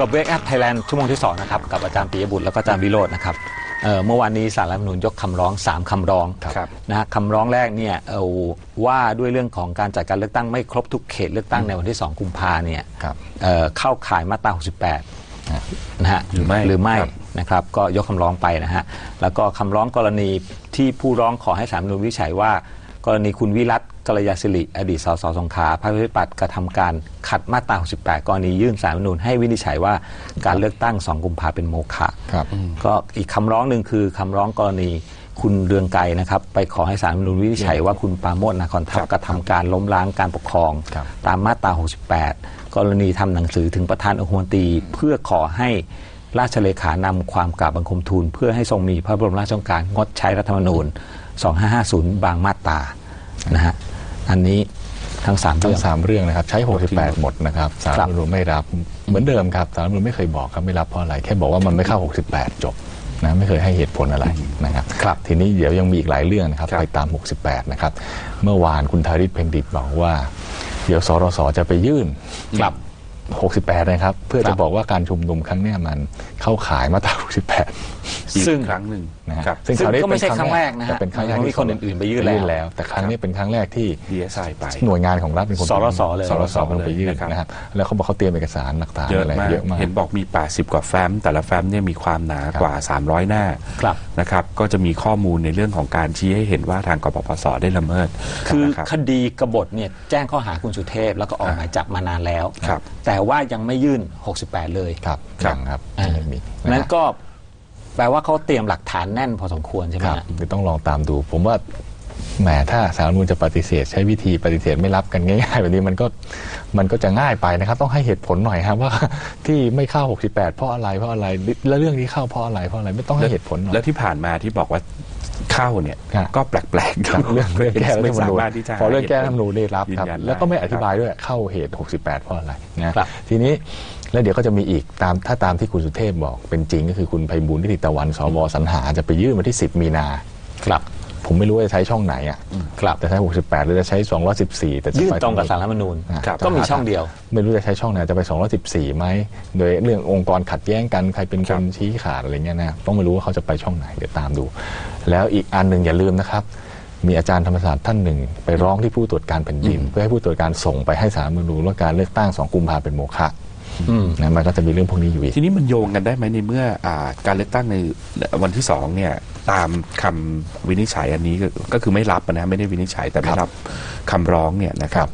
กับ Wake Up Thailand ชั่วโมงที่2นะครับกับอาจารย์ปิยบุตรแล้วก็อาจารย์วิโรจน์นะครับเอ่อเมื่อวานนี้สารรัฐธรรมนูญยกคำร้อง 3คำร้องครับนะฮะคำร้องแรกเนี่ยเอาว่าด้วยเรื่องของการจัดการเลือกตั้งไม่ครบทุกเขตเลือกตั้งในวันที่ 2 กุมภาเนี่ยครับ เอ่อเข้าข่ายมาตรา 68นะฮะหรือไม่หรือไม่ครับ นะครับก็ยกคำร้องไปนะฮะแล้วก็คำร้องกรณีที่ผู้ร้องขอให้ศาลรฐธรรมนูญวินิจฉัยว่าก รณีคุณวิรัตกัลยาศิริอดีตสสสงขลาพรรคประชาธิปัตย์กระทำการขัดมาตรา 68 กรณียื่นศาลรฐธรรมนูญให้วินิจฉัยว่าการเลือกตั้ง 2 กุมภาเป็นโมฆะครับ ก็อีกคำร้องหนึ่งคือคำร้องกรณีคุณเรืองไกรนะครับ ไปขอให้ศาลรฐธรรมนูญวินิจฉัยว่าคุณปราโมทนาคอนทัพกระทำการล้มล้างการปกครอง ครับ ตามมาตรา 68 กรณีทำหนังสือถึงประธานองคมนตรีเพื่อขอให้ราชเลขานำความกราบบังคมทูล เพื่อให้ทรงมีพระบรมราชโองการงดใช้รัฐธรรมนูญ 2550 บางมาตรานะฮะอันนี้ทั้งสามทั้เรื่องงสามเรื่องนะครับ ใช้ 68 หมดนะครับสารครัรับฐธรรมนูญไม่รับเหมือนเดิมครับสารรัฐธรรมนูญไม่เคยบอกครับไม่รับเพราะอะไร แค่บอกว่ามันไม่เข้า 68 จบนะไม่เคยให้เหตุผลอะไรนะครับครับ ทีนี้เดี๋ยวยังมีอีกหลายเรื่องนะครับครับไปตาม 68 นะครับ เมื่อวานคุณธาริศเพ็งดิตบอกว่า เดี๋ยวสรสจะไปยื่นกลับ 68 นะครับ เพื่อครัจะบบอกว่าการชุมนุมครั้งเนี้ยมันเข้าข่ายมาตรา68อีกซึ่งครั้งหนึ่งนะฮะครับซึ่งคราวนี้ก็ไม่ใช่เป็ครั้งแรกนะฮะแต่เป็นครั้งแรกมันมีที่คนอื่นๆไปยื่นแล้วแล้ว แต่ครั้งนี้เป็นครั้งแรกที่ DSI ไปหน่วยงานของรัฐเป็นคนสรสเลยสรสเป็นคนไปยื่นนะครับนะครับแล้วเขาบอกเขาเตรียมเอกสารหลักฐานเยอะอะไรมากเยอะมากเห็นบอกมี 80 กว่าแฟ้มแต่ละแฟ้มเนี่ยมีความหนากว่า 300 หน้าครับ นะครับก็จะมีข้อมูลในเรื่องของการชี้ให้เห็นว่าทางกปปสได้ละเมิดคือนะครับ คดีกบฏเนี่ยแจ้งข้อหาคุณสุเทพแล้วก็ออกหมายจับมานานแล้ว ครับแต่ว่ายังไม่ยื่น 68 เลย ครับครับ ยังครับอ่า ยังมีนั้นนะฮะก็แปลว่าเขาเตรียมหลักฐานแน่นพอสมควรใช่ไหมครับฮะ เดี๋ยวต้องลองตามดู ผมว่า แหมถ้าสารรัฐธรรมนูญจะปฏิเสธ ใช้วิธีปฏิเสธไม่รับกันง่ายๆแบบนี้มันก็มันก็จะง่ายไปนะครับ ต้องให้เหตุผลหน่อยครับว่า ที่ไม่เข้า 68 เพราะอะไรเพราะอะไรแล้วเรื่องที่เข้าเพราะอะไรเพราะอะไรไม่ต้องให้เหตุผลหน่อย แล้วที่ผ่านมาที่บอกว่าเข้าเนี่ยครับ ก็แปลกๆครับเรื่องเรื่องแก้รัฐธรไม่รมสานูญมารถที่จะ พอเรื่องแก้รัฐธรรมนูญได้รับยืนครับยันแล้วก็ไม่ได้อธิบายครับด้วยเข้าเหตุ 68 เพราะอะไรนะครับ ทีนี้แล้วเดี๋ยวก็จะมีอีกตามถ้าตามที่คุณสุเทพบอกเป็นจริงก็คือคุณไพบูลย์นิติตะวันสวสรรหาจะไปยื่นวันที่ 10 มีนา ครับ ผมไม่รู้ว่าจะใช้ช่องไหนอะครับจะใช้ 68 หรือจะใช้ 214 แต่จะยื่นไปตรงกับสารรัฐธรรมนูญครับก็มีช่องเดียว ไม่รู้จะใช้ช่องไหนจะไป 214ไหมโดยเรื่ององค์กรขัดแย้งกันใครเป็นคนชี้ขาดอะไรเงี้ยนะต้องไม่รู้ว่าเขาจะไปช่องไหนเดี๋ยวตามดู แล้วอีกอันหนึ่งอย่าลืมนะครับมีอาจารย์ธรรมศาสตร์ท่านหนึ่ง ไปร้องที่ผู้ตรวจการแผ่นดิน เพื่อให้ผู้ตรวจการส่งไปให้สารรัฐธรรมนูญว่าการเลือกตั้ง2กุมภาเป็นโมฆะอืมนะมันก็จะมีเรื่องพวกนี้อยู่อีก ทีนี้มันโยงกันได้ไหมในเมื่ออาการเลือกตั้งในวันที่สองเนี่ย ตามคำวินิจฉัยอันนี้ก็ก็คือไม่รับนะไม่ได้วินิจฉัยแต่ไม่รับคำร้องเนี่ยนะครับ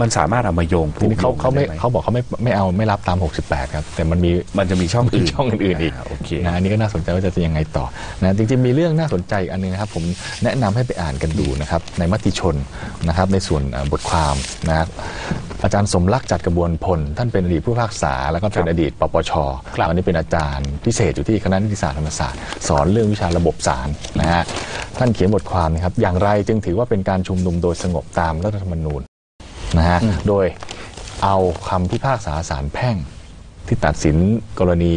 มันสามารถเอามาโยงทีนี้เขาผูกโยงเขาไม่กันด้หเขาบอกเขาไม่ไม่เอาไม่รับตาม 68 ครับ แต่มันมีมันจะมีช่องอื่นช่องอื่นๆอีกาโอเคนะอันนี้ก็น่าสนใจว่าจะยังไงต่อนะจริงๆมีเรื่องน่าสนใจอีกอันหนึงนะครับ ผมแนะนำให้ไปอ่านกันดูนะครับในมติชนนะครับในส่วนเอ่อบทความนะครับ อาจารย์สมรักษ์จัดกระบวนพล ท่านเป็นอดีตผู้พิพากษา แล้วก็เป็นอดีตปปชครับตอนนี้เป็นอาจารย์พิเศษอยู่ที่คณะนิติศาสตร์ธรรมศาสตร์ สอนเรื่องวิชาระบบศาลนะฮะท่านเขียนบทความนะครับอย่างไรจึงถือว่าเป็นการชุมนุมโดยสงบตามรัฐธรรมนูญนะฮะโดยเอาคำพิพากษาศาลแพ่งที่ตัดสินกรณี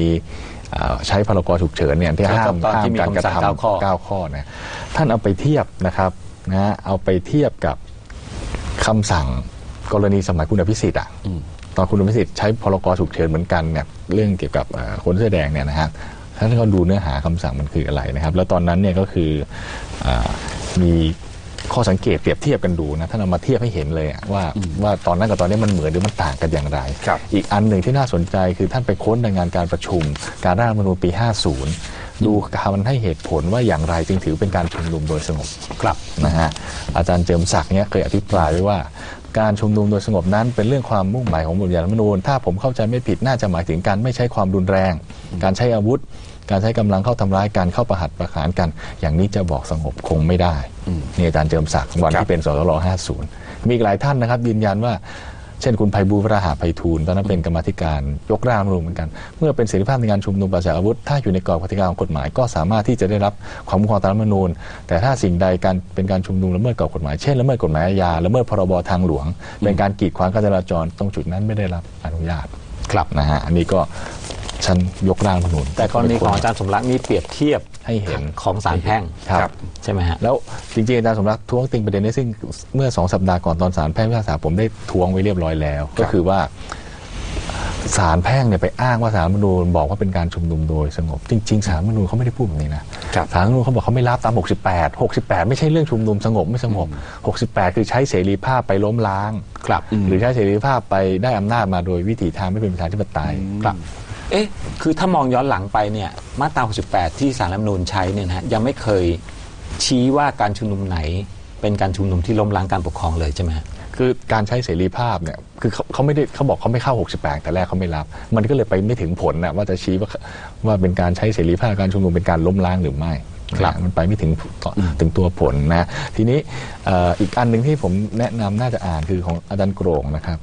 เอ่อใช้พรกฉุกเฉินเนี่ยที่ห้ามตอนห้ามที่มีการกระคำสั่งเก้าทำข้อเก้าข้อเนี่ยท่านเอาไปเทียบนะครับนะฮะเอาไปเทียบกับคำสั่ง กรณีสมัยคุณอภิสิทธิ์อะตอนคุณอภิสิทธิ์ใช้พรกฉุกเฉินเหมือนกันเนี่ยเรื่องเกี่ยวกับเอ่อคนเสื้อแดงเนี่ยนะฮะท่านก็ดูเนื้อหาคำสั่งมันคืออะไรนะครับ แล้วตอนนั้นเนี่ยก็คืออามีข้อสังเกตเปรียบเทียบกันดูนะท่านเอามาเทียบให้เห็นเลยอะว่าว่าตอนนั้นกับตอนนี้มันเหมือนหรือมันต่างกันอย่างไรครับอีกอันหนึ่งที่น่าสนใจคือท่านไปค้นในงานการประชุม การร่างรัฐธรรมนูญปี 50 ดูคำให้เหตุผลว่าอย่างไรจึงถือเป็นการชุมนุมโดยสงบครับนะฮะอาจารย์เจิมศักดิ์เนี่ยเคยอภิปรายไว้ว่า การชุมนุมโดยสงบนั้น เป็นเรื่องความมุ่งหมายของบทบัญญัติรัฐธรรมนูญถ้าผมเข้าใจไม่ผิดน่าจะหมายถึงการไม่ใช้ความรุนแรง การใช้อาวุธ การใช้กำลังเข้าทำร้ายกันเข้าประหัตประหารกัน อย่างนี้จะบอกสงบคงไม่ได้นี่อาจารย์เจิมศักดิ์วันครับที่เป็นสสร50 มีอีกหลายท่านนะครับยืนยันว่า เช่นคุณภัยบูลย์วราหาไพฑูรย์ตอนนั้นเป็นกรรมธิการยกร่างรวมเหมือนกัน เมื่อเป็นเสรีภาพในการชุมนุมปราศจากอาวุธ ถ้าอยู่ในกรอบกติกาของกฎหมาย ก็สามารถที่จะได้รับความคุ้มครองตามรัฐธรรมนูญ แต่ถ้าสิ่งใดการเป็นการชุมนุมละเมิดกรอบกฎหมาย เช่นละเมิดกฎหมายอาญาละเมิดพรบทางหลวง เป็นการกีดขวางการจราจรตรงจุดนั้นไม่ได้รับอนุญาตครับนะฮะอันนี้ก็ ฉันยกร่างรัฐธรรมนูญแต่กรณีของอาจารย์สมรักษ์นี่เปรียบเทียบให้เห็นของศาลแพ่งครับ ใช่ไหมฮะแล้วจริงๆอาจารย์สมรักษ์ท้วงติงประเด็นนี้ซึ่งเมื่อสองสัปดาห์ก่อนตอนศาลแพ่งพิพากษาผมได้ท้วงไว้เรียบร้อยแล้ว ก็คือว่าศาลแพ่งเนี่ยไปอ้างว่าสารรัฐธรรมนูญบอกว่าเป็นการชุมนุมโดยสงบ จริง ๆ สารรัฐธรรมนูญเขาไม่ได้พูดแบบนี้นะครับสารรัฐธรรมนูญเขาบอกเขาไม่รับตาม 68 68 ไม่ใช่เรื่องชุมนุมสงบไม่สงบ 68 คือใช้เสรีภาพไปล้มล้างครับหรือใช้เสรีภาพไปได้อำนาจมาโดยวิถีทางไม่เป็นประชาธิปไตยครับ เอ๊ะ คือถ้ามองย้อนหลังไปเนี่ย มาตรา 68 ที่สารรัฐธรรมนูญใช้เนี่ยนะฮะยังไม่เคยชี้ว่าการชุมนุมไหน เป็นการชุมนุมที่ล้มล้างการปกครองเลยใช่ไหมฮะ คือการใช้เสรีภาพเนี่ยคือเขาเขาไม่ได้เขาบอกเขาไม่เข้า 68 แต่แรกเขาไม่รับ มันก็เลยไปไม่ถึงผลนะว่าจะชี้ว่าว่าเป็นการใช้เสรีภาพการชุมนุมเป็นการล้มล้างหรือไม่ มันไปไม่ถึงต่อถึงตัวผลนะทีนี้เอ่ออีกอันหนึ่งที่ผมแนะนำน่าจะอ่านคือของอาจารย์โกรงนะครับ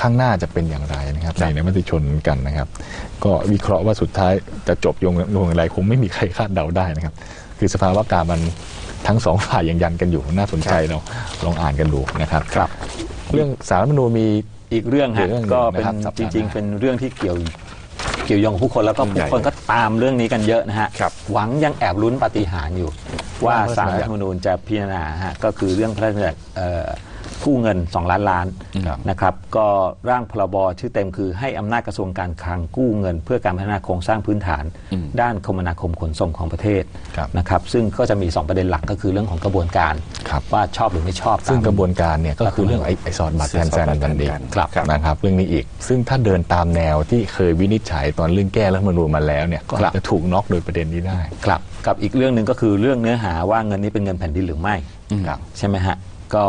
ข้างหน้าจะเป็นอย่างไรนะครับในในมติชนกันนะครับ ก็วิเคราะห์ว่าสุดท้ายจะจบยงลงอย่างไรคงไม่มีใครคาดเดาได้นะครับ คือสภาวะการมันทั้งสองฝ่ายยังยันกันอยู่น่าสนใจเราลองอ่านกันดูนะครับครับ เรื่องสารรัฐธรรมนูญมีอีกเรื่องฮะอีกเรื่องหนึ่งก็เป็นนะครับสัปจดาห์ริงหน้าๆเป็นเรื่องที่เกี่ยว เกี่ยวโยงกับผู้คนแล้วก็เรื่องใหญ่ผู้คนก็ตามเรื่องนี้กันเยอะนะฮะครับหวังยังแอบลุ้นปาฏิหาริย์อยู่ว่าว่าสารรัฐธรรมนูญจะพิจารณาฮะก็คือเรื่องพระราชบัญญัติเอ่อ กู้เงิน 2 ล้านล้านครับนะครับ ก็ร่างพรบชื่อเต็มคือให้อำนาจกระทรวงการคลังกู้เงิน เพื่อการพัฒนาโครงสร้างพื้นฐาน ด้านคมนาคมขนส่งของประเทศครับนะครับ ซึ่งก็จะมี 2 ประเด็นหลักก็คือเรื่องของกระบวนการครับว่าชอบหรือไม่ชอบ ซึ่งตามกระบวนการเนี่ยก็คือเรื่องไอ้ไอซอนบัตรแทนแซนกันเองครับนะครับเรื่องนี้อีก ซึ่งถ้าเดินตามแนวที่เคยวินิจฉัยตอนเรื่องแก้รัฐธรรมนูญมาแล้วเนี่ยก็ครับจะถูกน็อกโดยประเด็นนี้ได้ครับกับอีกเรื่องหนึ่งก็คือเรื่องเนื้อหาว่าเงินนี้เป็นเงินแผ่นดินหรือไม่ครับใช่ไหมฮะก็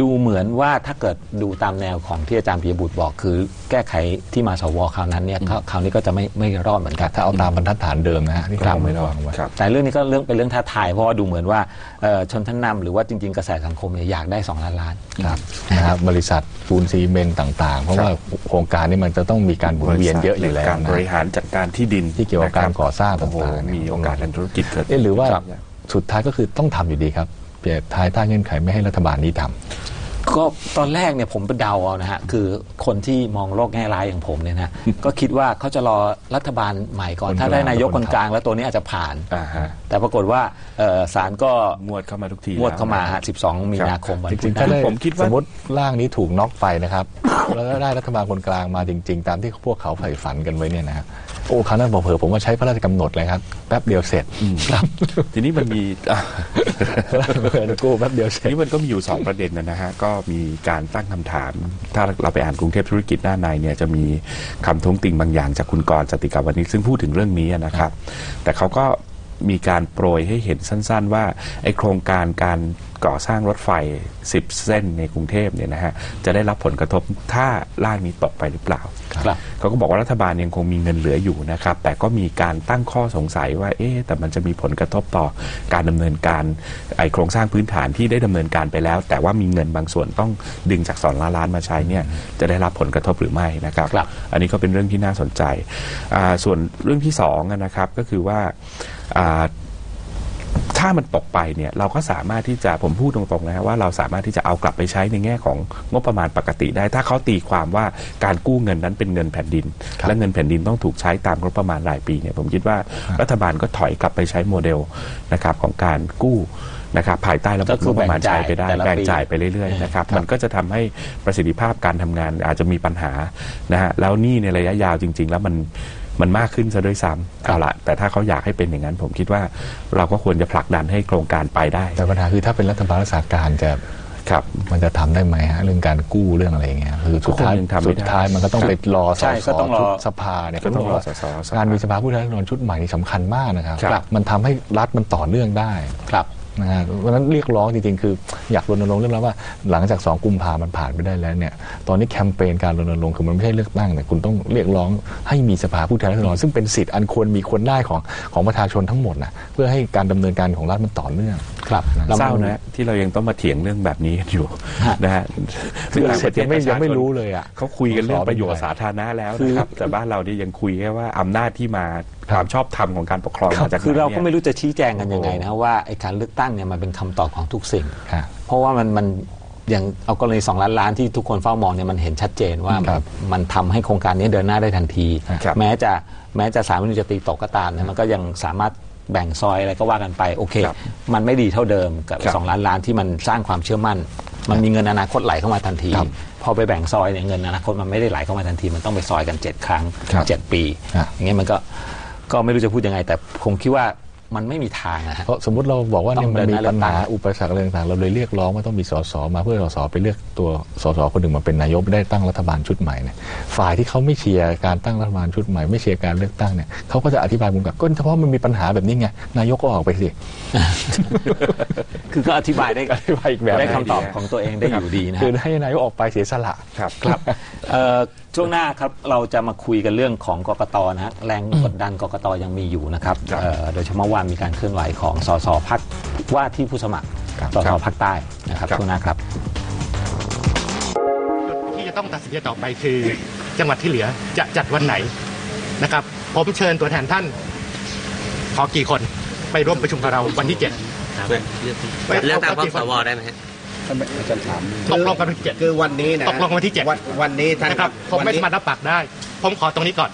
ดูเหมือนว่าถ้าเกิดดูตามแนวของที่อาจารย์ปิยบุตรบอกคือ แก้ไขที่มาสวคราวนั้นเนี่ยคราวคราวนี้ก็จะไม่ไม่รอดเหมือนกัน ถ้าเอาตามบรรทัดฐานเดิมนะฮะที่ครับเขาไม่ระวังไว้ครับแต่เรื่องนี้ก็เรื่องเป็นเรื่องท้าทายเพราะว่าดูเหมือนว่าเอ่อชนชั้นนำหรือว่าจริง ๆ กระแสสังคมเนี่ยอยากได้ 2 ล้านล้าน ครับนะครับบริษัทปูนซีเมนต์ต่าง ๆ เพราะว่าโครงการนี้มันจะต้องมีการหมุนเวียนเยอะอยู่แล้วการนะบริหารจัดการที่ดินที่เกี่ยวกับการก่อสร้างโอ้โหต่างๆมีโอกาสทางธุรกิจเกิด เอ๊ะหรือว่าครับสุดท้ายก็คือต้องทำอยู่ดีครับ เพียงท้ายใต้เงื่อนไขไม่ให้รัฐบาลนี้ทำ ก็ตอนแรกเนี่ยผมไปเดาเอานะฮะคือคนที่มองโลกแง่ร้ายอย่างผมเนี่ยนะฮะก็คิดว่าเขาจะรอรัฐบาลใหม่ก่อน คนถ้าได้กลางนายกคคนนทำกลางแล้วตัวนี้อาจจะผ่าน อ่าฮะ แต่ปรากฏว่าเอ่อศาลก็งวดเข้ามาทุกทีงวดเข้ามาแล้ฮะ12 มีนาคมวันจพุริธงหๆถ้าน้าได้ผมคิดว่าสมมติร่างนี้ถูกน็อกไปนะครับ แล้วก็ได้รัฐบาลคนกลางมาจริง ๆ ตามที่พวกเขาใฝ่ฝันกันไว้เนี่ยนะครับโอ้คราวนั้นบอกเผลอผมว่าใช้พระราชกำหนดเลยครับแป๊บเดียวเสร็จครับทีนี้มันมีอะเงินกู้แป๊บเดียวเสร็ทีจนี้มันก็มีอยู่ 2 ประเด็นนะนะฮะก็มีการตั้งคำถาม ถ้าเราไปอ่านกรุงเทพธุรกิจด้านในเนี่ยจะมีคำท้วงติงบางอย่างจากคุณกรณ์จติกาวันนี้ซึ่งพูดถึงเรื่องนี้นะครับ แต่เขาก็ มีการโปรยให้เห็นสั้น ๆ ว่าไอโครงการการ ก่อสร้างรถไฟ 10 เส้นในกรุงเทพเนี่ยนะฮะจะได้รับผลกระทบถ้าร่างนี้ตกไปหรือเปล่าครับเขาก็บอกว่ารัฐบาลยังคงมีเงินเหลืออยู่นะครับ แต่ก็มีการตั้งข้อสงสัยว่าเอ๊ะแต่มันจะมีผลกระทบต่อการดำเนินการไอโครงสร้างพื้นฐานที่ได้ดำเนินการไปแล้ว แต่ว่ามีเงินบางส่วนต้องดึงจากสอนล้านล้านมาใช้เนี่ยจะได้รับผลกระทบหรือไม่นะครับครับอันนี้ก็เป็นเรื่องที่น่าสนใจอ่าส่วนเรื่องที่สองอะนะครับก็คือว่าอ่า ถ้ามันตกไปเนี่ยเราก็สามารถที่จะผมพูดตรงๆนะฮะว่าเราสามารถที่จะเอากลับไปใช้ในแง่ของงบประมาณปกติได้ ถ้าเขาตีความว่าการกู้เงินนั้นเป็นเงินแผ่นดินครับและเงินแผ่นดินต้องถูกใช้ตามงบประมาณรายปีเนี่ยผมคิดว่ารัฐบาลก็ถอยกลับไปใช้โมเดลนะครับของการกู้นะครับภายใต้ระบบก็คืงอบประมาณแบ่งจ่ายใช้ไปได้แต่ละปีแบ่งจ่ายไปเรื่อยๆนะครับมันก็จะทำให้ประสิทธิภาพการทำงานอาจจะมีปัญหานะฮะแล้วหนี่ในระยะยาวจริง ๆ แล้วมัน มันมากขึ้นซะด้วยซ้ำเอาละแต่ถ้าเขาอยากให้เป็นอย่างนั้น ผมคิดว่าเราก็ควรจะผลักดันให้โครงการไปได้ แต่ปัญหาคือถ้าเป็นรัฐบาลรักษาการจะครับมันจะทำได้ไหมฮะเรื่องการกู้เรื่องอะไรอย่างเงี้ยคือสุดท้ายก็คงยังทำไม่สุดได้ท้ายมันก็ต้องไปรอสใช่อก็ต้องรอชุดสภาเนี่ยก็ต้องรอสสการมีสภาผู้แทนราษฎรชุดใหม่นี่สำคัญมากนะครับครับมันทำให้รัฐมันต่อเนื่องได้ครับ นะฮะเพราะฉะนั้นเรียกร้องจริงๆ คืออยากรณรงค์เรื่องแล้วว่าหลังจากสองกุมภามันผ่านไปได้แล้วเนี่ยตอนนี้แคมเปญการรณรงค์คือมันไม่ใช่เลือกตั้งแต่คุณต้องเรียกร้องให้มีสภาผู้แทนราษฎรซึ่งเป็นสิทธิ์อันควรมีควรได้ของของประชาชนทั้งหมดนะเพื่อให้การดำเนินการของรัฐมันต่อเนื่อง ครับนะเศร้านะที่เรายังต้องมาเถียงเรื่องแบบนี้กันอยู่ฮะนะฮะคือต่างเสร็จยังไม่ประเทศยังไม่ปะชาชนรู้เลยอะเขาคุยกันเรื่องประโยชน์สอสาเป็นไงธารณะแล้วนะครับ แต่บ้านเรานี่ยังคุยแค่ว่าอำนาจที่มาความชอบธรรมของการปกครองมาจากไหนคือเราก็นี่ยไม่รู้จะชี้แจงกันยังไงนะว่าไอ้การเลือกตั้งเนี่ยมันเป็นคำตอบของทุกสิ่งค่ะเพราะว่ามันมันอย่างเอากรณีสองล้านล้านที่ทุกคนเฝ้ามองเนี่ยมันเห็นชัดเจนว่าครับมันทำให้โครงการนี้เดินหน้าได้ทันทีครับแม้จะแม้จะสามวินจะตีตกก็ตามเนี่ยมันก็ยังสามารถ แบ่งซอยอะไรก็ว่ากันไปโอเคครับมันไม่ดีเท่าเดิมกับครับสองล้านล้านที่มันสร้างความเชื่อมั่น มันมีเงินอนาคตไหลเข้ามาทันทีครับพอไปแบ่งซอยเนี่ยเงินอนาคตมันไม่ได้ไหลเข้ามาทันที มันต้องไปซอยกัน 7 ครั้งครับ7ปีครับอย่างเงี้ยมันก็ก็ไม่รู้จะพูดยังไง แต่ผมคิดว่า มันไม่มีทางนะฮะเพราะสมมติเราบอกว่าต้เนี่อยงมันมีเดินหน้าปัญหาเลือกตั้งอุปสรรคอะไรต่างๆเราเลยเรียกร้องว่าต้องมีสสมาเพื่อสสไปเลือกตัวสสคนหนึ่งมาเป็นนายกได้ตั้งรัฐบาลชุดใหม่เนี่ยฝ่ายที่เขาไม่เชียร์การตั้งรัฐบาลชุดใหม่ ไม่เชียร์การเลือกตั้งเนี่ยเขาก็จะอธิบายมุมกลับก็เฉพาะมันมีปัญหาแบบนี้ไงนายกก็ออกไปสิคือก็อธิบายได้อธิบายอีกแบบได้คำตอบของตัวเองได้อยู่ดีนะฮะคือให้นายกออกไปเสียสละครับครับเอ่อช่วงหน้าครับเราจะมาคุยกันเรื่องของกกตนะฮะแรงกดดันกกตยังมีอยู่นะครับครับเอ่อโดยเฉพาะว่ามีการเคลื่อนไหวของสสพักว่าที่ผู้สมัครครับสสพักใต้นะครับครับ ช่วงหน้าครับ จุดที่จะต้องตัดสินใจต่อไปคือจังหวัดที่เหลือจะจัดวันไหนนะครับ ผมเชิญตัวแทนท่าน ขอกี่คนไปร่วมประชุมกับเราวันที่เจ็ดครับไปเลือกตั้งพร้อมกี่สคนวได้ไหมฮะ ตกลงกันวันที่เจ็ดคือวันนี้นะตกลงวันที่เจ็ดวันวันนี้ท่านนะครับผมไม่สามารถรับปากได้ ผมขอตรงนี้ก่อน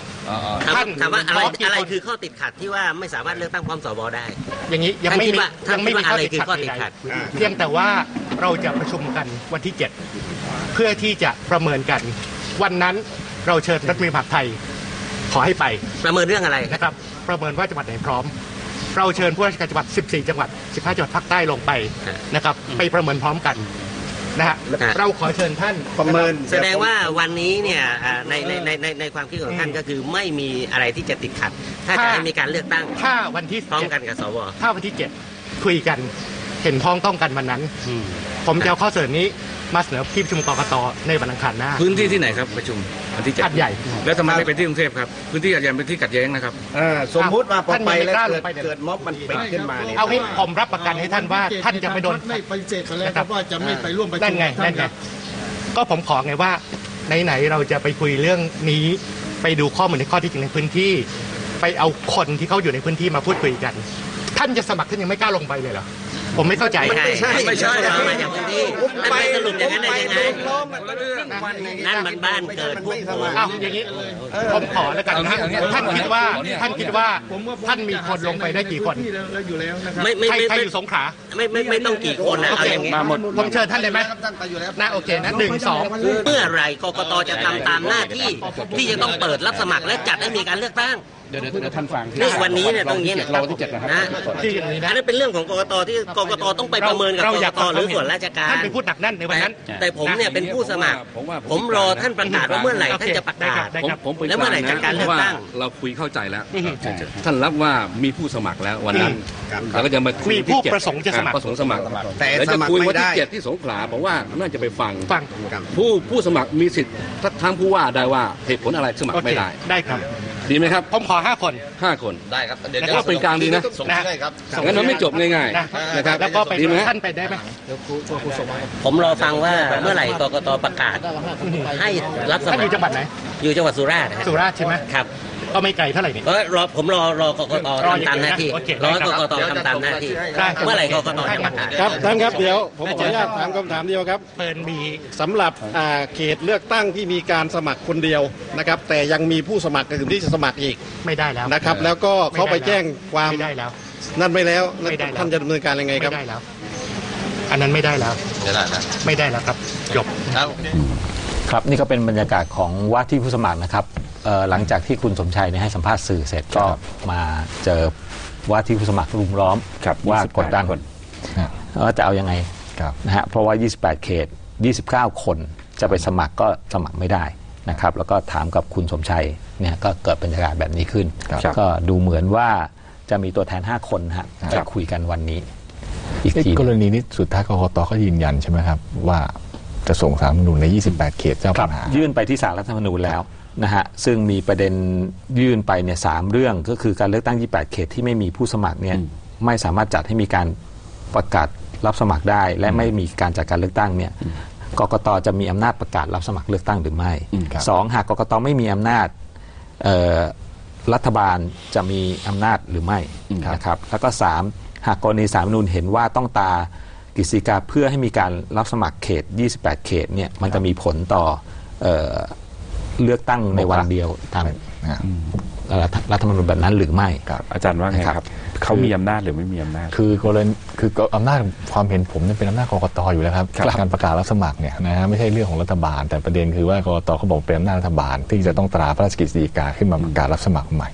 ถามท่านถามว่าอะไรขอกี่คนอะไรคือข้อติดขัดที่ว่าไม่สามารถเลือกตั้งพร้อมสวได้ อย่างนี้ยังท่านไม่คิดมีว่าท่านยังไม่คิดมีว่าข้ออะไรติดคือขัดข้อติดใดขัดๆเพียงแต่ว่าเราจะประชุมกันวันที่เจ็ดเพื่อที่จะประเมินกัน วันนั้นเราเชิญรัฐมนตรีมหาดไทย ขอให้ไปประเมินเรื่องอะไรนะครับ ประเมินว่าจังหวัดไหนพร้อม เราเชิญผู้ราชการจังหวัด 14 จังหวัด 15 จังหวัดภาคใต้ลงไปครับนะครับ ไปประเมินพร้อมกันนะฮะครับเราขอเชิญท่านประเมิน แสดงว่าวันนี้เนี่ยอ่าในในในในในความคิดของท่านก็คือไม่มีอะไรที่จะติดขัด ถ้าจะให้มีการเลือกตั้งถ้าวันที่พร้อมกันกับสว7ถ้าวันที่ 7 คุยกัน เห็นพ้องต้องกันวันนั้น ผมจะเอาข้อเสนอนี้มาเสนอที่ประชุมกกตในวันอังคารหน้า พื้นที่ที่ไหนครับประชุมวันที่เจ็ดอัดใหญ่ แล้วทำไมไม่ไปที่กรุงเทพครับ พื้นที่อาจจะเป็นที่ขัดแย้งนะครับเออสมมุติว่าพอท่านไปยังไม่แล้วกล้าลเกิงดไปเนี่ยเกิดม็อบมันเป็นขึ้นมาเนี่ยเอางี้ผมรับประกันให้ท่านว่าท่านจะไม่โดนไม่ปฏิเสธไปแล้วครับว่าจะไม่ไปร่วมประชุมนั่นไงกับท่านั่นไงครับก็ผมขอไงว่าไหนๆเราจะไปคุยเรื่องนี้ไปดูข้อมูลในข้อที่จริงในพื้นที่ ไปเอาคนที่เขาอยู่ในพื้นที่มาพูดคุยกัน ท่านจะสมัครท่านยังไม่กล้าลงไปเลยเหรอ ผมไม่เข้าใจไม่ใช่ไม่ใช่เรามาจากพื้นที่ท่านไปสรุปอย่างนั้นได้ยังไงนั่นมันบ้านเกิดพวกผมอ้าวอย่างนี้ผมขอแล้วกันนะท่านคิดว่าท่านคิดว่าผมว่าท่านมีคนลงไปได้กี่คนที่แล้วอยู่แล้วนะครับไม่ไม่ใครไม่ใครไม่อยู่สงขลาไม่ไม่ไม่ต้องกี่คนนะโอเอาเคอย่างนี้มาหมดผมเชิญท่านได้ไหมท่านไปอยู่แล้วนะโอเคนะหนึ่งสองเมื่อไหรกกตจะทำตามหน้าที่ที่จะต้องเปิดรับสมัครและจัดให้มีการเลือกตั้ง เดี๋ยวเดี๋ยวท่านฟังนี่วันนี้เนี่ยตรงนี้นะ เราที่เจ็ดนะครับ นะที่อย่างนี้อันะนนั้นเป็นเรื่องของกกตที่กกตต้องไปประเมินกับเรากอกยากตหรือส่วนราชการท่านไปพูดหนักแน่นในวันนั้นแต่แต่ผมเนี่ยเป็นผู้สมัคร ผมว่าผมรอท่านประกาศว่าเมื่อไหร่ท่านจะประกาศได้ผมครับผมไปแล้วเมื่อไหร่จัดการเลือกตั้งพะว่าเราคุยเข้าใจแล้วอืมท่านรับว่ามีผู้สมัครแล้ววันนั้นเราก็จะมาคุยมีผู้ที่เจ็ดประสงค์จะสมัคร อ่ประสงค์สมัครแต่แล้วสจะมัครคุยไม่วันได้ ที่เจ็ดที่สงขลาบอกว่าน่าจะไปฟังฟังผู้ผู้สมัครมีสิทธิ์ทั้งผู้ว่าได้ว่าเหตุผลอะไรสมัคโอรเคไม่ได้ ได้ครับ ดีไหมครับผมขอห้าคน ห้าคน ได้ครับเดี๋ยวนะก็เป็นกลางดีนะนะงั้นมันไม่จบง่ายนะๆนะครับแล้วก็ไปดีไหมท่านไปได้ไหมผมรอฟังว่าเมื่อไหร่กกตประกาศ ให้รับสท่านมัอคยู่รจังหวัดไหน อยู่จังหวัดสุราษฎร์นะฮะสุราษฎร์ใช่ไหมครับ ก็ไม่ไกลเท่าไหร่นี่เออรอผมรอรอกกตรอทำตามหน้าที่โอเค รอได้กครับกตทำตามหน้าที่ ได้ครับ เมื่อไหร่กกตจะประกาศ ครับท่านครับเดี๋ยวผมขออนุญาตถามคำถามเดียวครับ เปิดมีสำหรับอ่าเขตเลือกตั้งที่มีการสมัครคนเดียวนะครับแต่ยังมีผู้สมัครอื่นที่จะสมัครอีกไม่ได้แล้วนะครับ แล้วก็เขาไปแจ้งความไม่ได้แล้ว นั่นไปแล้วไม่ได้แล้ว ท่านจะดำเนินการยังไงไม่ครับได้แล้ว อันนั้นไม่ได้แล้ว ไม่ได้แล้วครับจบครับนี่ก็เป็นบรรยากาศของว่าที่ผู้สมัครนะครับเอ่อ หลังจากที่คุณสมชัยเนี่ยให้สัมภาษณ์สื่อเสร็จก็มาเจอว่าที่ผู้สมัครรุมล้อมครับว่ากดดัน28คนว่าจะเอายังไงครับนะฮะเพราะว่า 28 เขต 29 คนจะไปสมัครก็สมัครไม่ได้นะครับ แล้วก็ถามกับคุณสมชัยเนี่ยก็เกิดบรรยากาศแบบนี้ขึ้นครับก็ดูเหมือนว่าจะมีตัวแทน 5 คนนะฮะครับไปคุยกันวันนี้ อีกเอ๊ะทีกรณีนี้สุดท้ายกกตก็ยืนยันใช่ไหมครับว่าจะส่งสารรัฐธรรมนูญใน 28 เขตเจ้าครัปับญหายื่นไปที่สารรัฐธรรมนูญแล้ว นะฮะซึ่งมีประเด็นยื่นไปเนี่ยสามเรื่องก็คือการเลือกตั้ง 28 เขตที่ไม่มีผู้สมัครเนี่ยไม่สามารถจัดให้มีการประกาศรับสมัครได้ และไม่มีการจัดการเลือกตั้งเนี่ยกกตจะมีอำนาจประกาศรับสมัครเลือกตั้งหรือไม่ครับสองหากกกตไม่มีอำนาจเอ่อรัฐบาลจะมีอำนาจหรือไม่นะครับแล้วก็สามหากกรณีสารรัฐธรรมนูญเห็นว่าต้องตากฤษฎีกาเพื่อให้มีการรับสมัครเขต 28 เขตเนี่ยมันจะมีผลต่อ เอ่อเลือกตั้งในวันเดียวตามนะฮะเอ่อรัฐธรรมนูญแบบนั้นหรือไม่ อาจารย์ว่าไงนะครับครับ เขามีอำนาจหรือไม่มีอำนาจ คือกรณี คืออำนาจความเห็นผมเนี่ยเป็นอำนาจกกตอยู่แล้วครับครับการประกาศรับสมัครเนี่ยนะฮะไม่ใช่เรื่องของรัฐบาล แต่ประเด็นคือว่ากกตเขาบอกเป็นอำนาจรัฐบาล ที่จะต้องตราพระราชกฤษฎีกาขึ้นมาประกาศรับสมัครใหม่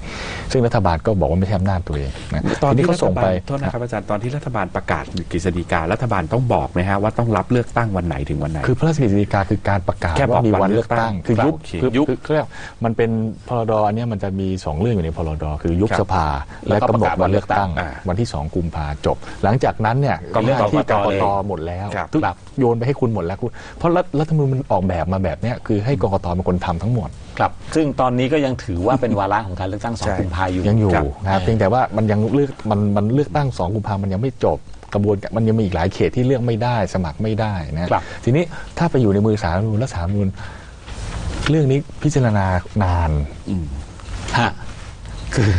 ซึ่งรัฐบาลก็บอกว่าไม่ใช่อำนาจตัวเองนะตอนทีที่เขารัฐส่งบาไปลโทษนะครับอาจารย์ตอนที่รัฐบาลประกาศกฤษฎีการัฐบาลต้องบอกไหมฮะว่าต้องรับเลือกตั้งวันไหนถึงวันไหนคือพระราชกฤษฎีกาคือการประกาศแค่บอกว่ามีวัวันนเลืเลืออกกตั้ตั้งงคือยุบโอเคคือยุบคือคือเรียกมันเป็นพรดอันเนี้ยมันจะมีสองเรื่องอยู่ในพรดคือยุบครับสภาแล้และวก็กำหนดประกาศวัวันนเลืเลืออกกตั้ตั้งงวันที่ 2 กุมภาจบ หลังจากนั้นเนี่ยก็เลือกหน้าที่กกกกตตหมดแล้วครับทุกครับโยนไปให้คุณหมดแล้วคุณเพราะรัฐรัฐธรรมนูญมันออกแบบมาแบบเนี้ยคือให้กกตเป็นคนทำทั้งหมดครับ ซึ่งตอนนี้ก็ยังถือว่าเป็นวาระของการเลือกตั้งสองใช่กุมภาอยู่ยังอยู่ครับนะครับเออเพียงแต่ว่ามันยังเลือกมันมันเลือกตั้งสองกุมภามันยังไม่จบกระบวนการมันยังมีอีกหลายเขตที่เลือกไม่ได้ สมัครไม่ได้นะครับทีนี้ถ้าไปอยู่ในมือสาลรฐธรรมนูญและสาลรฐธรรมนูญเรื่องนี้พิจารณานานอืมฮะคือ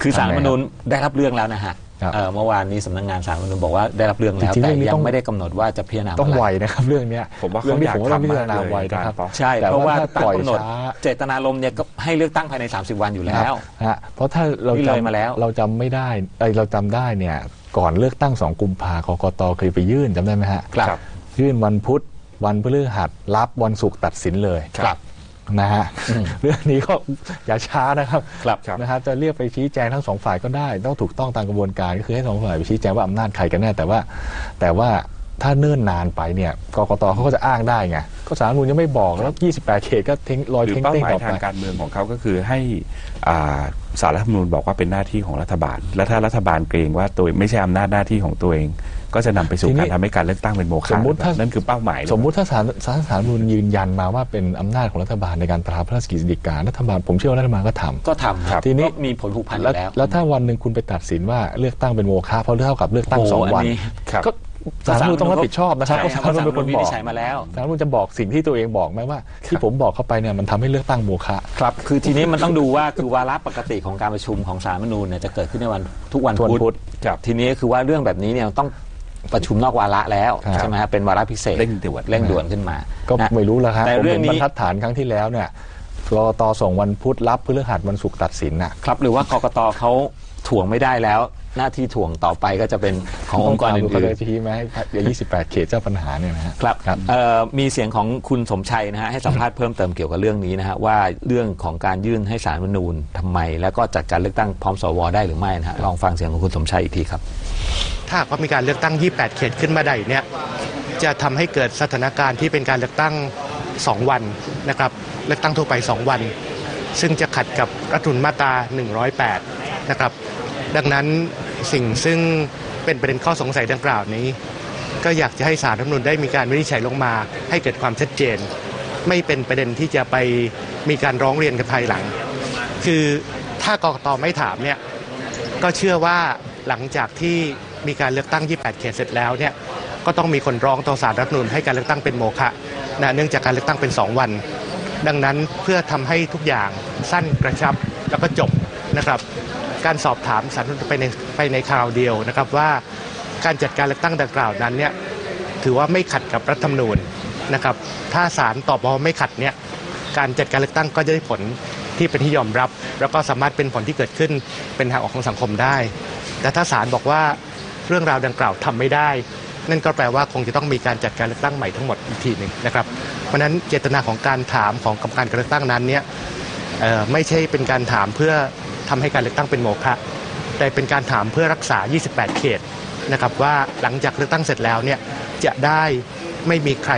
คือสารทำไงรัฐธรรมนูญได้รับเรื่องแล้วนะฮะ ครับเอ่อเมื่อวานนี้สำนักงานสารรัฐธรรมนูญบอกว่าได้รับเรื่องแล้วจริงๆแต่เรื่องนี้ยัต้องงไม่ได้กำหนดว่าจะพิจารณาต้องเมื่ไวไหร่นะครับเรื่องเนี้ยผมว่าเรื่องนี้เขาผมว่าต้องพิอยากจารณาทำมากเลยไวนะครับอาจารย์ป๊อก ใช่ แต่เพราะว่าถ้ตั้งปล่อยกำหนดช้า เจตนารมณ์เนี่ยก็ให้เลือกตั้งภายใน 30 วันอยู่แล้ว ฮะเพราะถ้าเรานี่เลยมาจำแล้ว เราจำไม่ได้เอ้ยเราจำได้เนี่ยก่อนเลือกตั้งสองกุมภากกตเคยไปยื่นจำได้ไหมฮะครับ ยื่นวันพุธวันพฤหัสรับวันศุกร์ตัดสินเลยครับ นะฮะอืมเรื่องนี้ก็อย่าช้านะครับครับนะฮะจะเรียกไปชี้แจงทั้งสองฝ่ายก็ได้ ต้องถูกต้องตามกระบวนการก็คือให้สองฝ่ายไปชี้แจงว่าอำนาจใครกันแน่แต่ว่า แต่ว่าถ้าเนิ่นนานไปเนี่ยกกตเขาก็จะอ้างได้ไงก็สารรัฐธรรมนูญยังไม่บอกแล้ว 28 เขตก็ทิ้งลอยหรือทิ้งเป้าเต้งหมายต่อทางไปการเมืองของเขาก็คือให้อ่าสารรัฐธรรมนูญบอกว่าเป็นหน้าที่ของรัฐบาล และถ้ารัฐบาลเกรงว่าตัวไม่ใช่อำนาจหน้าที่ของตัวเอง ก็จะนำไปสู่ทีนี้ การทำให้การเลือกตั้งเป็นโมฆะสมมุติถ้านั่นคือเป้าหมายเลย สมมุติถ้าสารสารสารรัฐธรรมนูญยืนยันมาว่าเป็นอำนาจของรัฐบาลในการตราพระราชกฤษฎีการัฐบาลผมเชื่อว่ารัฐบาลก็ทำ ก็ทำครับ ทีนี้ ก็มีผลผูกพันอแล้วยู่แล้ว แล้วถ้าวันหนึ่งคุณไปตัดสินว่าเลือกตั้งเป็นโมฆะเพราะเท่ากับเลือกตั้งโอ้โหสองวัน อันนี้ ครับ ก็สารรัฐธรรมนูญต้องรับผิดชอบนะครับใช่เพราะคสารับรรัฐธรรมนูญเป็นคนวิบอนิกจฉัยมาแล้วสารรัฐธรรมนูญจะบอกสิ่งที่ตัวเองบอกไหมว่า ที่ผมบอกเข้าไปเนี่ยมันทำให้เลือกตั้งโมฆะ ครับคือทีนี้มันต้องดูว่าคือวาระปกติของการประชุมของสารรัฐธรรมนูญเนี่ยจะเกิดขึ้นในวันทุกวันทุกวันพุพุธธ ครับ ทีนี้คือว่าเรื่องแบบนี้เนี่ยต้อง ประชุมนอกวาระแล้วครับ ใช่ไหมฮะเป็นวาระพิเศษเร่งด่วน เร่งด่วนขึ้นมาก็นะ ไม่รู้แล้วครับแต่ผมเรื่อเห็งนนี้ บรรทัดฐานครั้งที่แล้วเนี่ยกรตส่งวันพุธรับพฤหัสวันศุกร์ตัดสินน่ะ ครับหรือว่ากกตเขาถ่วงไม่ได้แล้ว หน้าที่ถ่วงต่อไปก็จะเป็นขององค์กรต้อื่ตามดูเขานจะชี้ไหมเดี๋ยว28 เขตเจ้าปัญหาเนี่ยนะฮะๆครับครับเอ่อมีเสียงของคุณสมชัยนะฮะให้สัมภาษณ์เพิ่มเติมเกี่ยวกับเรื่องนี้นะฮะว่าเรื่องของการยื่นให้สารรัฐธรรมนูญทำไม แล้วก็จัดการเลือกตั้งพร้อมสวได้หรือไม่นะฮะลองฟังเสียงของคุณสมชัยอีกทีครับ ถ้าหากว่ามีการเลือกตั้ง 28 เขตขึ้นมาใดเนี่ยจะทำให้เกิดสถานการณ์ที่เป็นการเลือกตั้ง 2 วันนะครับเลือกตั้งทั่วไป 2 วัน ซึ่งจะขัดกับรัฐธรรมนูญมาตรา 108 นะครับ ดังนั้นสิ่งซึ่งเป็นประเด็นข้อสงสัยดังกล่าวนี้ ก็อยากจะให้สารรัฐมนูญได้มีการวินิจฉัยลงมา ให้เกิดความชัดเจน ไม่เป็นประเด็นที่จะไปมีการร้องเรียนกันภายหลัง คือถ้ากรกตไม่ถามเนี่ยก็เชื่อว่าหลังจากที่มีการเลือกตั้ง 28 เขตเสร็จแล้วเนี่ยก็ต้องมีคนร้องต่อสารรัฐมนูญให้การเลือกตั้งเป็นโมฆะนะเนื่องจากการเลือกตั้งเป็น 2 วัน ดังนั้นเพื่อทำให้ทุกอย่างสั้นกระชับแล้วก็จบนะครับ การสอบถามสารไปในไปในคราวเดียวนะครับว่าการจัดการเลือกตั้งดังกล่าวนั้นเนี่ยถือว่าไม่ขัดกับรัฐธรรมนูญนะครับถ้าศาลตอบว่าไม่ขัดเนี่ยการจัดการเลือกตั้งก็จะได้ผลที่เป็นที่ยอมรับ แล้วก็สามารถเป็นผลที่เกิดขึ้นเป็นทางออกของสังคมได้ แต่ถ้าศาลบอกว่าเรื่องราวดังกล่าวทำไม่ได้ นั่นก็แปลว่าคงจะต้องมีการจัดการเลือกตั้งใหม่ทั้งหมดอีกทีหนึ่งนะครับเพราะฉะนั้นเจตนาของการถามของกรรมการการเลือกตั้งนั้นเนี่ยไม่ใช่เป็นการถามเพื่อ ทำให้การเลือกตั้งเป็นโมฆะแต่เป็นการถามเพื่อรักษา 28 เขตนะครับว่าหลังจากเลือกตั้งเสร็จแล้วเนี่ยจะได้ไม่มีใคร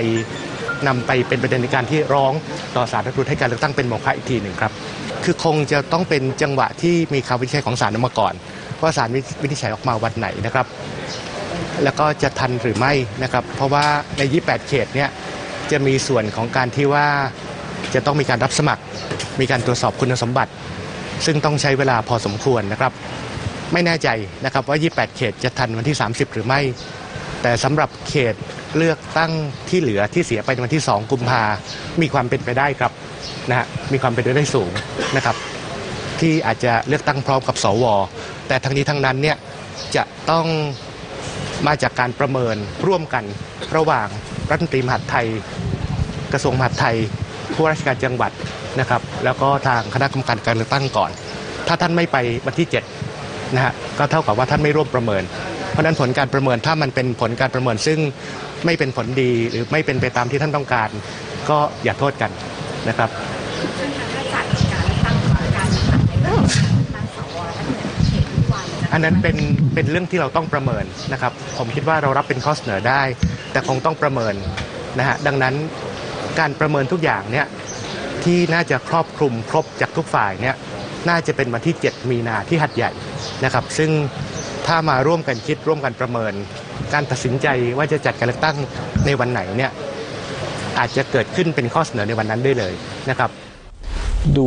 นำไปเป็นประเด็นในการที่ร้องต่อสารรัฐธรรมนูญให้การเลือกตั้งเป็นโมฆะอีกทีหนึ่งครับ คือคงจะต้องเป็นจังหวะที่มีคำวินิจฉัยของศาลออกมาก่อน ว่าศาลวินิจฉัยออกมาวันไหนนะครับ แล้วก็จะทันหรือไม่นะครับ เพราะว่าใน 28 เขตเนี่ยจะมีส่วนของการที่ว่าจะต้องมีการรับสมัคร มีการตรวจสอบคุณสมบัติ ซึ่งต้องใช้เวลาพอสมควรนะครับ ไม่แน่ใจนะครับว่า 28 เขตจะทันวันที่ 30 หรือไม่ แต่สำหรับเขตเลือกตั้งที่เหลือที่เสียไปในวันที่ 2 กุมภามีความเป็นไปได้ครับนะฮะมีความเป็นไปได้สูงนะครับ ที่อาจจะเลือกตั้งพร้อมกับสว แต่ทั้งนี้ทั้งนั้นเนี่ยจะต้องมาจากการประเมินร่วมกันระหว่างรัฐมนตรีมหาดไทย กระทรวงมหาดไทย ผู้ว่าราชการจังหวัดนะครับ แล้วก็ทางคณะกรรมการการเลือกตั้งก่อน ถ้าท่านไม่ไปวันที่7นะฮะก็เท่ากับว่าท่านไม่ร่วมประเมิน เพราะฉะนั้นผลการประเมินถ้ามันเป็นผลการประเมินซึ่งไม่เป็นผลดีหรือไม่เป็นไปตามที่ท่านต้องการ ก็อย่าโทษกันนะครับซึ่งถ้าจัดการเลือกตั้งก่อนการเลือกตั้งในเรื่องของการเลือกตั้งสวตั้งแต่เขตทุกวันจะอันนั้นเป็นเป็นเรื่องที่เราต้องประเมินนะครับ ผมคิดว่าเรารับเป็นข้อเสนอได้ แต่คงต้องประเมินนะฮะดังนั้น การประเมินทุกอย่างเนี่ยที่น่าจะครอบคลุมครบจากทุกฝ่ายเนี่ยน่าจะเป็นวันที่ 7 มีนาที่หัดใหญ่นะครับ ซึ่งถ้ามาร่วมกันคิดร่วมกันประเมิน การตัดสินใจว่าจะจัดการเลือกตั้งในวันไหนเนี่ยอาจจะเกิดขึ้นเป็นข้อเสนอในวันนั้นได้เลยนะครับ ดู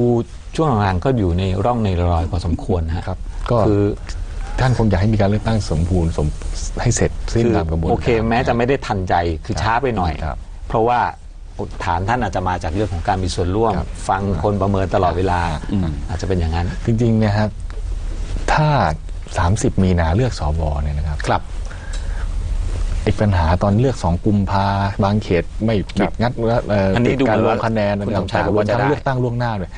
ช่วงหลังๆก็อยู่ในร่องในรอยพอสมควรนะฮะครับ ก็คือท่านคงอยากให้มีการเลือกตั้งสมบูรณ์สมให้เสร็จสิ้นคือตามกระบวนการโอเค แม้จะไม่ได้ทันใจคือช้าไปหน่อยครับเพราะว่า ฐานท่านอาจจะมาจากเรื่องของการมีส่วนร่วมครับฟังคนประเมินตลอดเวลาอืมอาจจะเป็นอย่างนั้น จริงๆเนี่ยครับ ถ้า 30 มีนาเลือกสวเนี่ยนะครับครับอีกปัญหาตอนเลือกสองกุมภาบางเขตไม่ปิดงัดเอ่ออันนี้ปิดดูการเหมืลอนงว่าคะแนนคุณนะคสรับมชายแต่บอกวัว่านจะทั้งได้เลือกตั้งล่วงหน้าเลย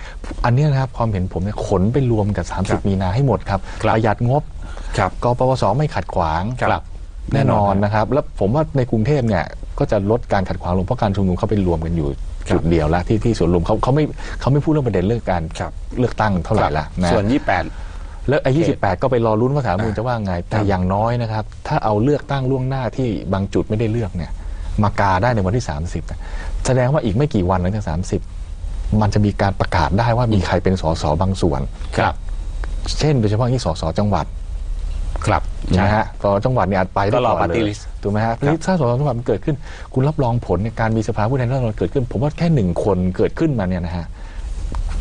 อันเนี้ยนะครับความเห็นผมเนี่ยขนไปรวมกับ 30 มีนาให้หมดครับครับประหยัดงบครับกปปสไม่ขัดขวางครับแน่นอนนะครับ แล้วผมว่าในกรุงเทพเนี่ย ก็จะลดการขัดขวางลงเพราะการชุมนุมเขาไปรวมกันอยู่จุดเดียวแล้วที่ที่สวนลุมเขาเขาไม่เขาไม่พูดเรื่องประเด็นเรื่องการครับเลือกตั้งเท่าไหร่ละนะส่วนแล้วไอ้28ก็ไปรอลุ้นว่าสารรัฐธรรมนูญอ่าจะว่าไง แต่ครับอย่างน้อยนะครับ ถ้าเอาเลือกตั้งล่วงหน้าที่บางจุดไม่ได้เลือกเนี่ย มากาได้ในวันที่ 30นะแสดงว่าอีกไม่กี่วันหลังจาก30 มันจะมีการประกาศได้ว่ามีใครเป็นสสบางส่วนครับ เช่นโดยเฉพาะที่สสจังหวัด ครับนะฮะสสจังหวัดเนี่ยอาจไปได้ก็รอก่อนเล party ย list ถูกไหมฮะทีนี้ถ้าสสจังหวัดมันเกิดขึ้น คุณรับรองผลในการมีสภาผู้แทนราษฎรเกิดขึ้น ผมว่าแค่หนึ่งคนเกิดขึ้นมาเนี่ยนะฮะ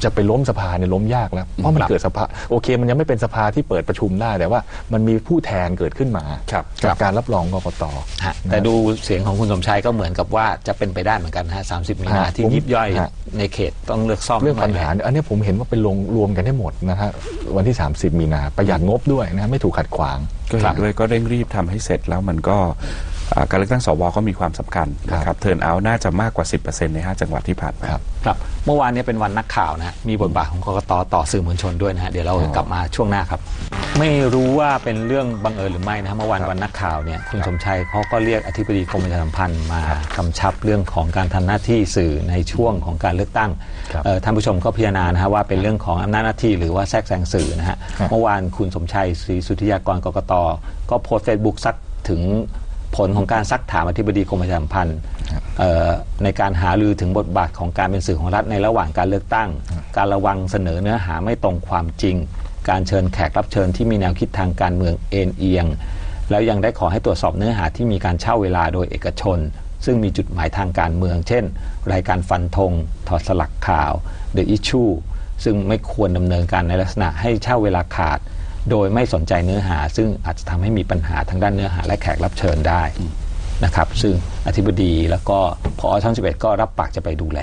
จะไปล้มสภาเนี่ยล้มยากแล้ว เพราะมันครับเกิดสภาโอเค มันยังไม่เป็นสภาที่เปิดประชุมได้แต่ว่ามันมีผู้แทนเกิดขึ้นมาครับจากการรับรองกกตฮะแต่ดูเสียงของคุณสมชายก็เหมือนกับว่าจะเป็นไปได้เหมือนกันฮะ30มีนาฮะที่ผมยิบย่อยฮะในเขตต้องเลือกซ่อมเรื่องปัญหาใม่อันเนี้ยผมเห็นว่าไปลงรวมกันให้หมดนะฮะวันที่ 30 มีนาประหยัดงบด้วยนะฮะไม่ถูกขัดขวางก็เห็นด้วยก็เร่งรีบทำให้เสร็จแล้วมันก็อ่า การเลือกตั้งสวก็มีความสำคัญนะคครัรับบเทิร์นเอาน่าจะมากกว่า 10%ใน 5 จังหวัดที่ผ่านมาครับครับเมื่อวานเนี้เป็นวันนักข่าวนะฮะมีบทบาทของกกตต่อสื่อมวลชนด้วยนะฮะเดี๋ยวเรากลับมาช่วงหน้าครับ ไม่รู้ว่าเป็นเรื่องบังเอิญหรือไม่นะฮะเมื่อวานวันนักข่าวเนี่ยคุณสมชัยเขาก็เรียกอธิบดีกรมประชาสัมพันธ์มากำชับเรื่องของการทำหน้าที่สื่อในช่วงของการเลือกตั้งครับเอ่อท่านผู้ชมก็พิจารณานะฮะว่าเป็นเรื่องของอำนาจหน้าที่หรือว่าแทรกแซงสื่อนะฮะครับเมื่อวานคุณสมชัยศรีสุทธิยากรกกตก็โพสต์เฟซบุ๊กซักถึง ผลของการซักถามอธิบดีกรมประชาสัมพันธ์เอ่อในการหารือถึงบทบาทของการเป็นสื่อของรัฐในระหว่างการเลือกตั้ง การระวังเสนอเนื้อหาไม่ตรงความจริง การเชิญแขกรับเชิญที่มีแนวคิดทางการเมืองเอ็นเอียง แล้วยังได้ขอให้ตรวจสอบเนื้อหาที่มีการเช่าเวลาโดยเอกชน ซึ่งมีจุดหมายทางการเมือง เช่น รายการฟันธงถอดสลักข่าว The Issue ซึ่งไม่ควรดำเนินการในลักษณะให้เช่าเวลาขาด โดยไม่สนใจเนื้อหา ซึ่งอาจจะทำให้มีปัญหาทางด้านเนื้อหาและแขกรับเชิญได้นะครับซึ่งอธิบดีแล้วก็พอช่อง11ก็รับปากจะไปดูแล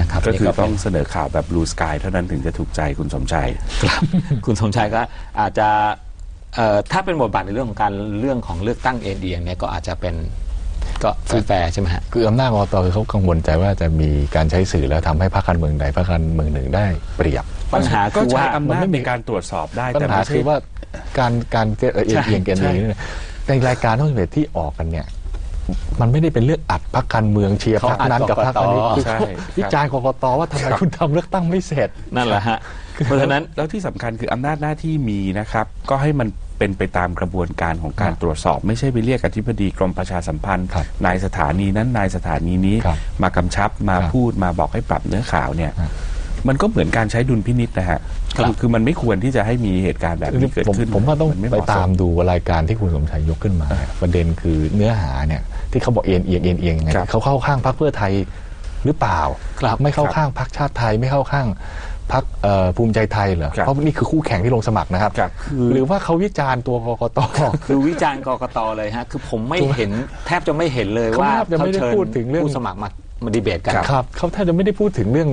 นะครับก็คือนี่ต้เป็อนงเสนอข่าวแบบ blue sky เท่านั้นถึงจะถูกใจคุณสมชัยครับคุณสมชายก็อาจจะเอ่อถ้าเป็นบทบาทในเรื่องของการเรื่องของเลือกตั้งเองเองเนี่ยก็อาจจะเป็นก็แฟร์ๆใช่ไหมฮะคืออำนาจกกตคือเขากังวลใจว่าจะมีการใช้สื่อแล้วทำให้พรรคการเมืองใดพรรคการเมืองหนึ่งได้เปรียบ ปัญหาก็คือใช้ว่าอำนาจมันไม่มีในการตรวจสอบได้ปัญแต่หาไม่ใช่คือว่าการการเอ่อเอียงใช่เอียงกันใช่นี้เนี่ยในรายการท่องเที่ที่ออกกันเนี่ยมันไม่ได้เป็นเรื่องอัดพักการเมืองเชียร์เขาพักอัดนั้นกับพักนี้กกตคือใช่เขาวิจารณ์กกตว่าทำไมคุณทำเลือกตั้งไม่เสร็จนั่นแหละฮะเพราะฉะนั้นแล้วที่สำคัญคืออำนาจหน้าที่มีนะครับ ก็ให้มันเป็นไปตามกระบวนการของการครับตรวจสอบ ไม่ใช่ไปเรียกอธิบดีกรมประชาสัมพันธ์ครับนายสถานีนั้นนายสถานีนี้ครับมากำชับมาครับพูดมาบอกให้ปรับเนื้อข่าวเนี่ยครับ มันก็เหมือนการใช้ดุลพินิษนะฮะครับอคือมันไม่ควรที่จะให้มีเหตุการณ์แบบนี้เกิดผมขึ้นผมว่าต้องนม่ไปเหะสตามดูรายการที่คุณสมชัยยกขึ้นมาเนี่ยประเด็นคือเนื้อหาเนี่ยที่เขาบอกเอียงเอียงเอียงเอียงยังไงครับเขาเข้าข้างพรรคเพื่อไทยหรือเปล่าครับไม่เข้าครับข้างพรรคชาติไทยไม่เข้าข้างพรรคเอ่อภูมิใจไทยเหรอครับเพราะนี่คือคู่แข่งที่ลงสมัครนะครับครับ หรือว่าเขาวิจารณ์ตัวกกตคือวิจารณ์กกตเลยฮะคือผมไม่เห็นแทบจะไม่เห็นเลยเขาว่าแทบจะไม่ได้เชิญพูดถึงเรื่องผู้สมัครมามาดีเบตกันครับเขาแทบจะไม่ได้พูดถึงเรื่อง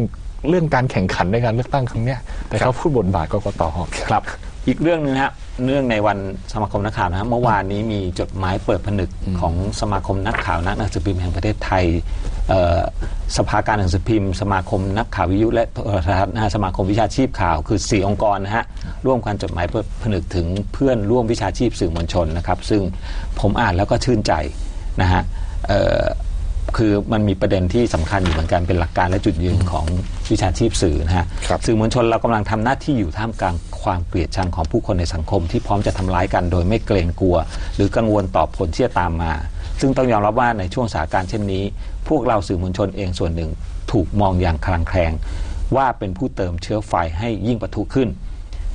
เรื่องการแข่งขันในการเลือกตั้งครั้งเนี้ยแต่เขาพูดบทบาทกกตครับ อีกเรื่องหนึงฮะเนื่องในวันสมาคมนักข่าวนะฮะเมื่อวานนี้มีจดหมายเปิดผนึกของสมาคมนักข่าวนักหนังสือพิมพ์แห่งประเทศไทยเอ่อสภาการหนังสือพิมพ์ สมาคมนักข่าววิทยุและโทรทัศน์นะฮะสมาคมวิชาชีพข่าว คือ 4 องค์กรนะฮะร่วมกันจดหมายเปิดผนึกถึงเพื่อนร่วมวิชาชีพสื่อมวลชนนะครับ ซึ่งผมอ่านแล้วก็ชื่นใจนะฮะเอ่อ คือมันมีประเด็นที่สำคัญอยู่เหมือนกันเป็นหลักการและจุดยืนของวิชาชีพสื่อนะฮะครับสื่อมวลชนเรากำลังทำหน้าที่อยู่ท่ามกลางความเกลียดชังของผู้คนในสังคม ที่พร้อมจะทำร้ายกันโดยไม่เกรงกลัว หรือกังวลต่อผลที่จะตามมา ซึ่งต้องยอมรับว่าในช่วงสถานการณ์เช่นนี้ พวกเราสื่อมวลชนเองส่วนหนึ่งถูกมองอย่างคลางแคลงว่าเป็นผู้เติมเชื้อไฟให้ยิ่งปะทุขึ้น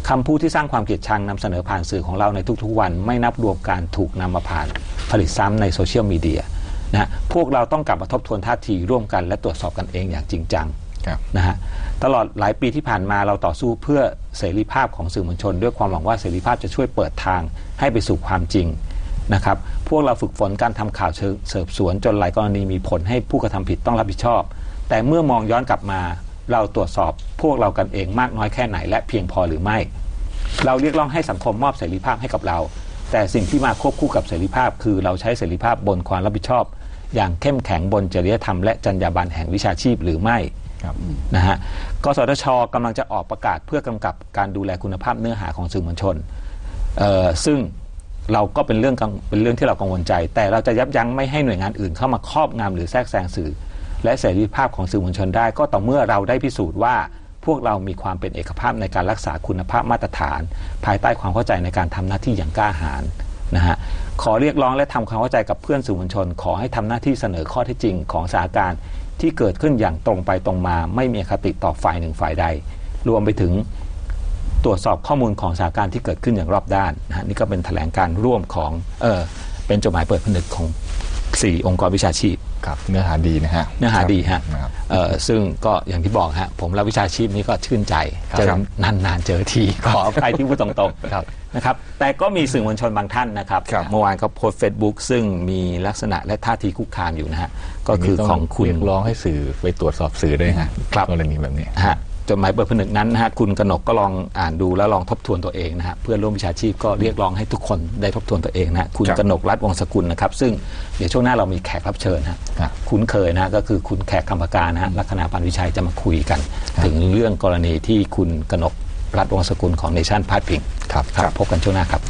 คำพูดที่สร้างความเกลียดชังนำเสนอผ่านสื่อของเราในทุกๆวัน ไม่นับรวมการถูกนำมาผ่านผลิตซ้ำในโซเชียลมีเดีย นะฮะพวกเราต้องกลับมาทบทวนท่าทีร่วมกัน และตรวจสอบกันเองอย่างจริงจังครับนะฮะตลอดหลายปีที่ผ่านมาเราต่อสู้เพื่อเสรีภาพของสื่อมวลชน ด้วยความหวังว่าเสรีภาพจะช่วยเปิดทางให้ไปสู่ความจริงนะครับพวกเราฝึกฝนการทำข่าวเชิงสืบสวนจนหลายกรณีมีผลให้ผู้กระทำผิดต้องรับผิดชอบ แต่เมื่อมองย้อนกลับมา เราตรวจสอบพวกเรากันเองมากน้อยแค่ไหน และเพียงพอหรือไม่ เราเรียกร้องให้สังคมมอบเสรีภาพให้กับเรา แต่สิ่งที่มาควบคู่กับเสรีภาพ คือเราใช้เสรีภาพบนความรับผิดชอบ อย่างเข้มแข็งบนจริยธรรมและจรรยาบรรณแห่งวิชาชีพหรือไม่ครับนะฮะกสทชกำลังจะออกประกาศเพื่อกำกับการดูแลคุณภาพเนื้อหาของสื่อมวลชนเอ่อซึ่งเราก็เป็นเรื่องกังเป็นเรื่องที่เรากังวลใจ แต่เราจะยับยั้งไม่ให้หน่วยงานอื่นเข้ามาครอบงำหรือแทรกแซงสื่อ และเสรีภาพของสื่อมวลชนได้ ก็ต่อเมื่อเราได้พิสูจน์ว่า พวกเรามีความเป็นเอกภาพในการรักษาคุณภาพมาตรฐาน ภายใต้ความเข้าใจในการทำหน้าที่อย่างกล้าหาญ นะฮะขอเรียกร้องและทำความเข้าใจกับเพื่อนสื่อมวลชน ขอให้ทำหน้าที่เสนอข้อเท็จจริงของสถานการณ์ที่เกิดขึ้นอย่างตรงไปตรงมา ไม่มีคติต่อฝ่ายหนึ่งฝ่ายใด รวมไปถึงตรวจสอบข้อมูลของสถานการณ์ที่เกิดขึ้นอย่างรอบด้านนะฮะนี่ก็เป็นแถลงการร่วมของเออเป็นจดหมายเปิดผนึกของ 4 องค์กรวิชาชีพ ครับเนื้อหาดีนะฮะเนื้อหาดีฮะนะครับ เอ่อซึ่งก็อย่างที่บอกฮะผมรับวิชาชีพนี้ก็ชื่นใจครับเจอนานๆเจอที ขออภัยที่พูดตรงครับๆนะครับแต่ก็มีสื่อมวลชนบางท่านนะครับ ครับเมื่อวานก็โพสต์เฟซบุ๊กซึ่งมีลักษณะและท่าทีคุกคามอยู่นะฮะก็คือของคุณ เรียกร้องให้สื่อไปตรวจสอบสื่อด้วยฮะครับ กรณีแบบนี้ ฮะ จดหมายเปิดผนึกนั้นนะฮะคุณกนกก็ลองอ่านดูแล้วลองทบทวนตัวเองนะฮะเพื่อนร่วมวิชาชีพก็เรียกร้องให้ทุกคนได้ทบทวนตัวเองนะฮะคุณครับกนกรัฐวงศ์สกุลนะครับ ซึ่งเดี๋ยวช่วงหน้าเรามีแขกรับเชิญฮะครับ คุ้นเคยนะฮะก็คือคุณแขกคำปากานะฮะลัคนาปันวิชัยจะมาคุยกัน ถึงเรื่องกรณีที่คุณกนกรัฐวงศ์สกุลของเนชั่นพาดพิงครับครับพบกันช่วงหน้าครับ